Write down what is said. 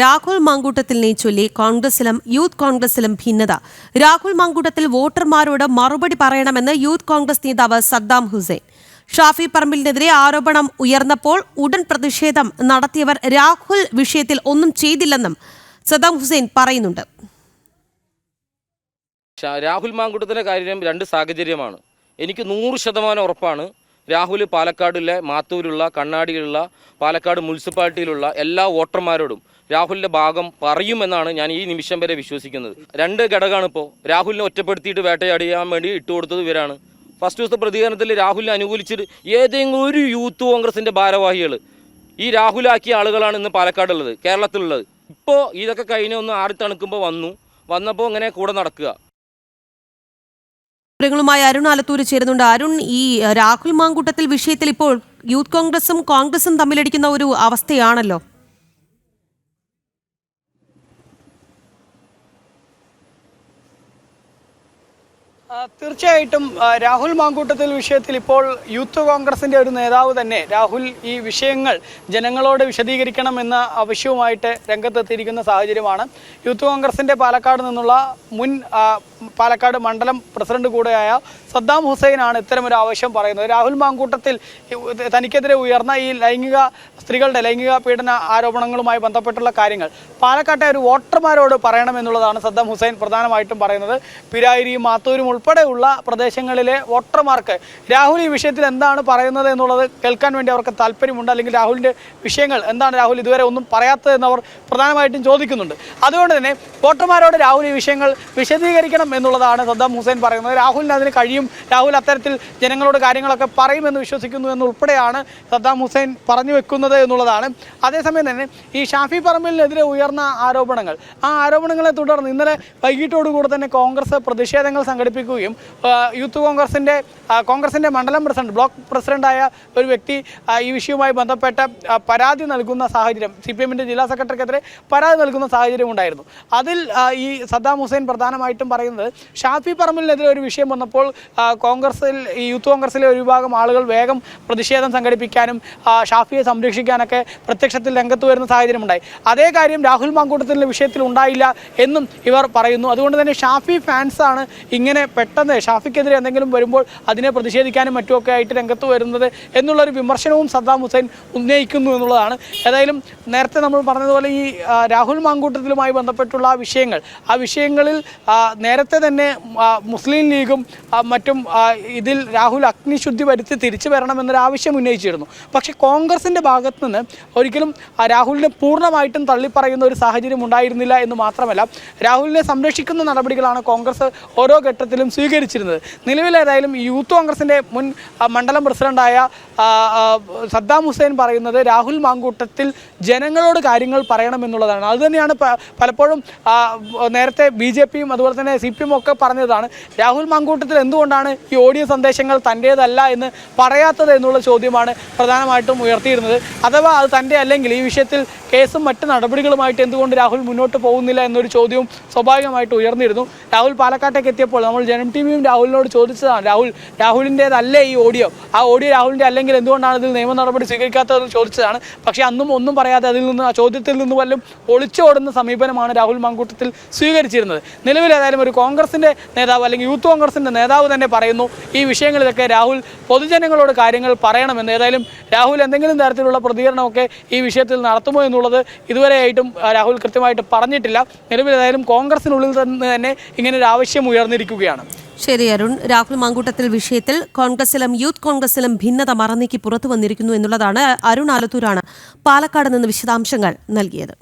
രാഹുൽ മാങ്കൂട്ടത്തിലിനെ ചൊല്ലി കോൺഗ്രസിലും യൂത്ത് കോൺഗ്രസിലും ഭിന്നത. രാഹുൽ മാങ്കൂട്ടത്തിൽ വോട്ടർമാരോട് മറുപടി പറയണമെന്ന് യൂത്ത് കോൺഗ്രസ് നേതാവ് സദ്ദാം ഹുസൈൻ. ഷാഫി പറമ്പിലിനെതിരെ ആരോപണം ഉയർന്നപ്പോൾ ഉടൻ പ്രതിഷേധം നടത്തിയവർ രാഹുൽ വിഷയത്തിൽ ഒന്നും ചെയ്തില്ലെന്നും സദ്ദാം ഹുസൈൻ പറയുന്നുണ്ട്. രാഹുൽ മാങ്കൂട്ടത്തിന്റെ കാര്യം രണ്ട് സാഹചര്യമാണ്. എനിക്ക് നൂറ് ശതമാനം ഉറപ്പാണ്. രാഹുൽ പാലക്കാടിലെ മാത്തൂരുള്ള കണ്ണാടിയിലുള്ള പാലക്കാട് മുനിസിപ്പാലിറ്റിയിലുള്ള എല്ലാ വോട്ടർമാരോടും രാഹുലിന്റെ ഭാഗം പറയുമെന്നാണ് ഞാൻ ഈ നിമിഷം വരെ വിശ്വസിക്കുന്നത്. രണ്ട് ഘടകമാണ് ഇപ്പോൾ രാഹുലിനെ ഒറ്റപ്പെടുത്തിയിട്ട് വേട്ടയാടിയാൻ വേണ്ടി ഇട്ടുകൊടുത്തത് ഇവരാണ്. ഫസ്റ്റ് ദിവസത്തെ പ്രതികരണത്തിൽ രാഹുലിനെ അനുകൂലിച്ചിട്ട് ഏതെങ്കിലും ഒരു യൂത്ത് കോൺഗ്രസിന്റെ ഭാരവാഹികൾ ഈ രാഹുലാക്കിയ ആളുകളാണ് ഇന്ന് പാലക്കാടുള്ളത് കേരളത്തിലുള്ളത്. ഇപ്പോൾ ഇതൊക്കെ കഴിഞ്ഞ് ഒന്ന് ആറി തണുക്കുമ്പോൾ വന്നു. വന്നപ്പോൾ ഇങ്ങനെ കൂടെ നടക്കുക. വിവരങ്ങളുമായി അരുൺ ആലത്തൂര് ചേരുന്നുണ്ട്. അരുൺ ഈ രാഹുൽ മാങ്കൂട്ടത്തിൽ വിഷയത്തിൽ ഇപ്പോൾ യൂത്ത് കോൺഗ്രസും കോൺഗ്രസും തമ്മിലടിക്കുന്ന ഒരു അവസ്ഥയാണല്ലോ. തീർച്ചയായിട്ടും രാഹുൽ മാങ്കൂട്ടത്തിൽ വിഷയത്തിൽ ഇപ്പോൾ യൂത്ത് കോൺഗ്രസിന്റെ ഒരു നേതാവ് തന്നെ രാഹുൽ ഈ വിഷയങ്ങൾ ജനങ്ങളോട് വിശദീകരിക്കണമെന്ന ആവശ്യവുമായിട്ട് രംഗത്തെത്തിയിരിക്കുന്ന സാഹചര്യമാണ്. യൂത്ത് കോൺഗ്രസിന്റെ പാലക്കാട് നിന്നുള്ള മുൻ പാലക്കാട് മണ്ഡലം പ്രസിഡന്റ് കൂടെയായ സദ്ദാം ഹുസൈനാണ് ഒരു ആവശ്യം പറയുന്നത്. രാഹുൽ മാങ്കൂട്ടത്തിൽ തനിക്കെതിരെ ഉയർന്ന ഈ ലൈംഗിക സ്ത്രീകളുടെ ലൈംഗിക പീഡന ആരോപണങ്ങളുമായി ബന്ധപ്പെട്ടുള്ള കാര്യങ്ങൾ. പാലക്കാട്ടെ ഒരു വോട്ടർമാരോട് പറയണമെന്നുള്ളതാണ് സദ്ദാം ഹുസൈൻ പ്രധാനമായിട്ടും പറയുന്നത്. പിരായിരിയും മാത്തൂരും ഉൾപ്പെടെയുള്ള പ്രദേശങ്ങളിലെ വോട്ടർമാർക്ക് രാഹുൽ ഈ വിഷയത്തിൽ എന്താണ് പറയുന്നത് എന്നുള്ളത് കേൾക്കാൻ വേണ്ടി അവർക്ക് താല്പര്യമുണ്ട്. അല്ലെങ്കിൽ രാഹുലിന്റെ വിഷയങ്ങൾ എന്താണ് രാഹുൽ ഇതുവരെ ഒന്നും പറയാത്തതെന്ന് അവർ പ്രധാനമായിട്ടും ചോദിക്കുന്നുണ്ട്. അതുകൊണ്ട് തന്നെ വോട്ടർമാരോട് രാഹുൽ ഈ വിഷയങ്ങൾ വിശദീകരിക്കണം എന്നുള്ളതാണ് സദ്ദാം ഹുസൈൻ പറയുന്നത്. രാഹുലിന് അതിന് കഴിയും. രാഹുൽ അത്തരത്തിൽ ജനങ്ങളോട് കാര്യങ്ങളൊക്കെ പറയുമെന്ന് വിശ്വസിക്കുന്നു എന്നുൾപ്പെടെയാണ് സദ്ദാം ഹുസൈൻ പറഞ്ഞു വെക്കുന്നത് എന്നുള്ളതാണ്. അതേസമയം തന്നെ ഈ ഷാഫി പറമ്പിലിനെതിരെ ഉയർന്ന ആരോപണങ്ങൾ. ആ ആരോപണങ്ങളെ തുടർന്ന് ഇന്നലെ വൈകിട്ടോടുകൂടെ തന്നെ കോൺഗ്രസ് പ്രതിഷേധങ്ങൾ സംഘടിപ്പിക്കുകയും യൂത്ത് കോൺഗ്രസിന്റെ കോൺഗ്രസിന്റെ മണ്ഡലം പ്രസിഡന്റ് ബ്ലോക്ക് പ്രസിഡന്റായ ഒരു വ്യക്തി ഈ വിഷയവുമായി ബന്ധപ്പെട്ട പരാതി നൽകുന്ന സാഹചര്യം സി പി എമ്മിന്റെ ജില്ലാ സെക്രട്ടറിക്കെതിരെ പരാതി നൽകുന്ന സാഹചര്യം ഉണ്ടായിരുന്നു അതിൽ ഈ സദ്ദാം ഹുസൈൻ പ്രധാനമായിട്ടും പറയുന്നത് ഷാഫി പറമ്പിലിനെതിരെ ഒരു വിഷയം വന്നപ്പോൾ കോൺഗ്രസിൽ യൂത്ത് കോൺഗ്രസിലെ ഒരു വിഭാഗം ആളുകൾ വേഗം പ്രതിഷേധം സംഘടിപ്പിക്കാനും ഷാഫിയെ സംരക്ഷിക്കാനൊക്കെ പ്രത്യക്ഷത്തിൽ രംഗത്ത് വരുന്ന സാഹചര്യമുണ്ടായി അതേ കാര്യം രാഹുൽ മാങ്കൂട്ടത്തിന്റെ വിഷയത്തിൽ ഉണ്ടായില്ല എന്നും ഇവർ പറയുന്നു. അതുകൊണ്ട് തന്നെ ഷാഫി ഫാൻസാണ് ഇങ്ങനെ പെട്ടെന്ന് ഷാഫിക്കെതിരെ എന്തെങ്കിലും വരുമ്പോൾ അതിനെ പ്രതിഷേധിക്കാനും മറ്റുമൊക്കെ ആയിട്ട് രംഗത്ത് വരുന്നത് എന്നുള്ളൊരു വിമർശനവും സദ്ദാം ഹുസൈൻ ഉന്നയിക്കുന്നു എന്നുള്ളതാണ്. ഏതായാലും നേരത്തെ നമ്മൾ പറഞ്ഞതുപോലെ ഈ രാഹുൽ മാങ്കൂട്ടത്തിലുമായി ബന്ധപ്പെട്ടുള്ള ആ വിഷയങ്ങൾ ആ വിഷയങ്ങളിൽ ആ, നേരത്തെ തന്നെ മുസ്ലിം ലീഗും മറ്റും ഇതിൽ രാഹുൽ അഗ്നിശുദ്ധി വരുത്തി തിരിച്ചു വരണമെന്നൊരു ആവശ്യം ഉന്നയിച്ചിരുന്നു. പക്ഷേ കോൺഗ്രസിന്റെ ഭാഗത്ത് നിന്ന് ഒരിക്കലും രാഹുലിനെ പൂർണമായിട്ടും തള്ളിപ്പറയുന്ന ഒരു സാഹചര്യം ഉണ്ടായിരുന്നില്ല എന്ന് മാത്രമല്ല രാഹുലിനെ സംരക്ഷിക്കുന്ന നടപടികളാണ് കോൺഗ്രസ് ഓരോ ഘട്ടത്തിലും സ്വീകരിച്ചിരുന്നത്. നിലവിലേതായാലും യൂത്ത് കോൺഗ്രസിന്റെ മുൻ മണ്ഡലം ആ, സദ്ദാം ഹുസൈൻ പറയുന്നത് രാഹുൽ മാങ്കൂട്ടത്തിൽ ജനങ്ങളോട് കാര്യങ്ങൾ പറയണമെന്നുള്ളതാണ് അതുതന്നെയാണ് പലപ്പോഴും നേരത്തെ ബി ജെ പിയും അതുപോലെ തന്നെ സി എം ഒക്കെ പറഞ്ഞതാണ്. രാഹുൽ മങ്കൂട്ടത്തിൽ എന്തുകൊണ്ടാണ് ഈ ഓഡിയോ സന്ദേശങ്ങൾ തന്റേതല്ല എന്ന് പറയാത്തത് എന്നുള്ള ചോദ്യമാണ് പ്രധാനമായിട്ടും ഉയർത്തിയിരുന്നത്. അഥവാ അത് തന്റെ അല്ലെങ്കിൽ ഈ വിഷയത്തിൽ കേസും മറ്റ് നടപടികളുമായിട്ട് എന്തുകൊണ്ട് രാഹുൽ മുന്നോട്ട് പോകുന്നില്ല എന്നൊരു ചോദ്യവും സ്വാഭാവികമായിട്ട് ഉയർന്നിരുന്നു. രാഹുൽ പാലക്കാട്ടേക്ക് എത്തിയപ്പോൾ നമ്മൾ ജനം ടി വിയും രാഹുലിനോട് ചോദിച്ചതാണ്. രാഹുൽ രാഹുലിന്റേതല്ലേ ഈ ഓഡിയോ? ആ ഓഡിയോ രാഹുലിന്റെ അല്ലെങ്കിൽ എന്തുകൊണ്ടാണ് ഇതിൽ നിയമ നടപടി സ്വീകരിക്കാത്തതെന്ന് ചോദിച്ചതാണ്. പക്ഷേ അന്നും ഒന്നും പറയാതെ അതിൽ നിന്ന് ആ ചോദ്യത്തിൽ നിന്ന് വല്ലതും ഒളിച്ചോടുന്ന സമീപനമാണ് രാഹുൽ മങ്കൂട്ടത്തിൽ സ്വീകരിച്ചിരുന്നത്. നിലവിൽ ഏതായാലും ഒരു കോൺഗ്രസിന്റെ നേതാവ് അല്ലെങ്കിൽ യൂത്ത് കോൺഗ്രസിന്റെ നേതാവ് തന്നെ പറയുന്നു ഈ വിഷയങ്ങളിലൊക്കെ രാഹുൽ പൊതുജനങ്ങളോട് കാര്യങ്ങൾ പറയണമെന്ന്. ഏതായാലും രാഹുൽ എന്തെങ്കിലും തരത്തിലുള്ള പ്രതികരണമൊക്കെ ഈ വിഷയത്തിൽ നടത്തുമോ എന്നുള്ളത് ഇതുവരെയായിട്ടും രാഹുൽ കൃത്യമായിട്ട് പറഞ്ഞിട്ടില്ല. നിലവിൽ ഏതായാലും കോൺഗ്രസിനുള്ളിൽ തന്നെ തന്നെ ഇങ്ങനെ ഒരു ആവശ്യം ഉയർന്നിരിക്കുകയാണ്. ശരി അരുൺ. രാഹുൽ മാങ്കൂട്ടത്തിൽ വിഷയത്തിൽ കോൺഗ്രസിലും യൂത്ത് കോൺഗ്രസിലും ഭിന്നത മറന്നേക്ക് പുറത്തു വന്നിരിക്കുന്നു എന്നുള്ളതാണ് അരുൺ ആലത്തൂരാണ് പാലക്കാട് നിന്ന് വിശദാംശങ്ങൾ നൽകിയത്.